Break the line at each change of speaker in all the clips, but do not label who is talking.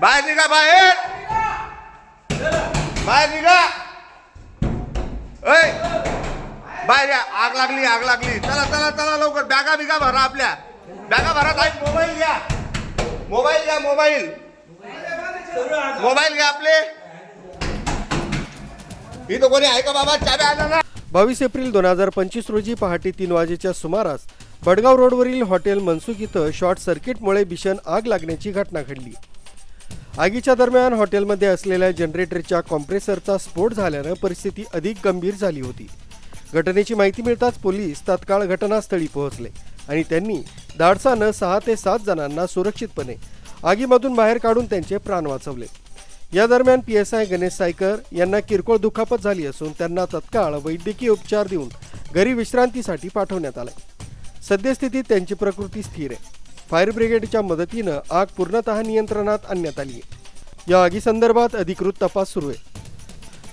बाहेर निघा बाहेर. बाहेर निघा. ऐ बाहेर आग लागली आग लागली. चला चला चला लवकर. बॅगा बिगा भरा आपल्या. बॅगा भरा साहेब मोबाईल घ्या. मोबाईल घ्या मोबाईल. मोबाईल घ्या आपले. इथं कोणी आहे का बाबा? चाब्या आला ना.
बावीस एप्रिल दोन हजार पंचवीस रोजी पहाटे तीन वाजेच्या सुमारास भडगाव रोडवरील हॉटेल मनसुख इथं शॉर्ट सर्किटमुळे भीषण आग लागण्याची घटना घडली. आगीच्या दरम्यान हॉटेलमध्ये असलेल्या जनरेटरच्या कॉम्प्रेसरचा स्फोट झाल्यानं परिस्थिती अधिक गंभीर झाली होती. घटनेची माहिती मिळताच पोलीस तात्काळ घटनास्थळी पोहोचले आणि त्यांनी धाडसानं सहा ते सात जणांना सुरक्षितपणे आगीमधून बाहेर काढून त्यांचे प्राण वाचवले. या दरम्यान P S I Ganesh Saykar यांना किरकोळ दुखापत झाली असून त्यांना तत्काळ वैद्यकीय उपचार देऊन घरी विश्रांतीसाठी पाठवण्यात आलं सद्यस्थितीत त्यांची प्रकृती स्थिर आहे. फायर ब्रिगेडच्या मदतीनं आग पूर्णतः नियंत्रणात आणण्यात आली आहे या आगीसंदर्भात अधिकृत तपास सुरू आहे.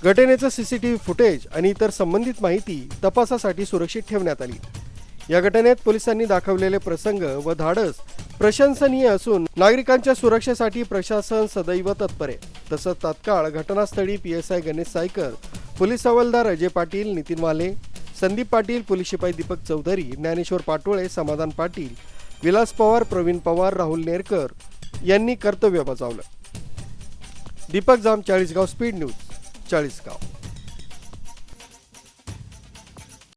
घटनेचं सीसीटीव्ही फुटेज आणि इतर संबंधित माहिती तपासासाठी सुरक्षित ठेवण्यात आली. या घटनेत पोलिसांनी दाखवलेले प्रसंग व धाडस प्रशंसनीय असून नागरिकांच्या सुरक्षेसाठी प्रशासन सदैव तत्पर आहे. तसंच तात्काळ घटनास्थळी P S I Ganesh Saykar police हवालदार अजय पाटील नितीन वाले संदीप पाटील पोलीस शिपाई दीपक चौधरी ज्ञानेश्वर पाटोळे समाधान पाटील विलास पवार प्रवीण पवार राहुल नेरकर यांनी कर्तव्य बजावलं. Deepak Jam Chalisgaon speed news Chalisgaon.